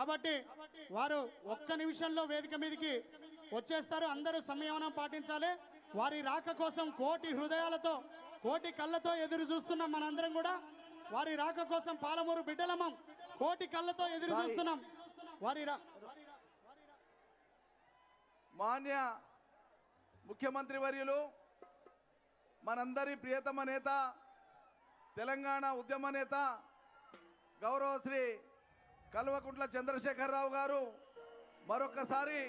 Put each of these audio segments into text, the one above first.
కాబట్టి వారు ఒక్క నిమిషంలో వేదిక మీదకి వచ్చేస్తారు. అందరూ సంయమనం పాటించాలి. వారి రాక కోసం కోటి హృదయాలతో కోటి కళ్ళతో ఎదురు చూస్తున్నాం మనందరం కూడా. వారి రాక కోసం పాలమూరు బిడ్డలమం కోటి కళ్ళతో ఎదురు చూస్తున్నాం. వారి రా మాన్య ముఖ్యమంత్రి వర్యులు మనందరి ప్రియతమ నేత తెలంగాణ ఉద్యమ నేత గౌరవ శ్రీ కల్వకుంట్ల చంద్రశేఖరరావు గారు మరొకసారి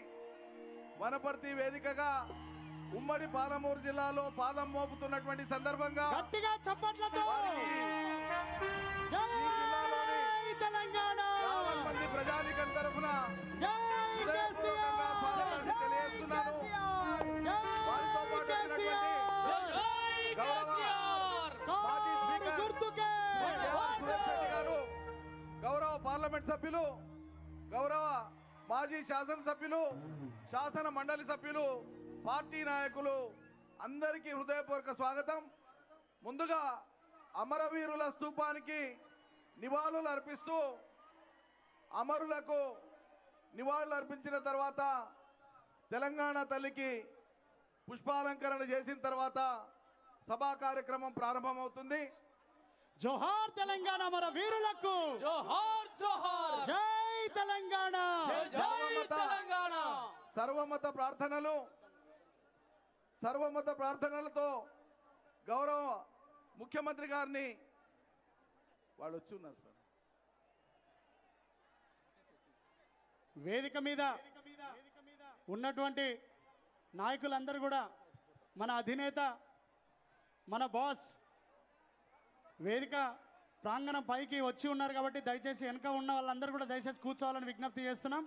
వనపర్తి వేదికగా ఉమ్మడి పాలమూరు జిల్లాలో పాదం మోపుతున్నటువంటి సందర్భంగా పార్లమెంట్ సభ్యులు గౌరవ మాజీ శాసనసభ్యులు శాసన మండలి సభ్యులు పార్టీ నాయకులు అందరికీ హృదయపూర్వక స్వాగతం. ముందుగా అమరవీరుల స్తూపానికి నివాళులు అర్పిస్తూ అమరులకు నివాళులు అర్పించిన తర్వాత తెలంగాణ తల్లికి పుష్పాలంకరణ చేసిన తర్వాత సభా కార్యక్రమం ప్రారంభమవుతుంది. జోహార్ తెలంగాణ మన వీరులకు జోహార్! జోహార్! జై తెలంగాణ! జై తెలంగాణ! సర్వమత ప్రార్థనలు సర్వమత ప్రార్థనలతో గౌరవ ముఖ్యమంత్రి గారిని వాళ్ళు వచ్చి ఉన్నారు సార్. వేదిక మీద ఉన్నటువంటి నాయకులందరూ కూడా మన అధినేత మన బాస్ వేదిక ప్రాంగణం పైకి వచ్చి ఉన్నారు కాబట్టి దయచేసి వెనక ఉన్న వాళ్ళందరూ కూడా దయచేసి కూర్చోవాలని విజ్ఞప్తి చేస్తున్నాం.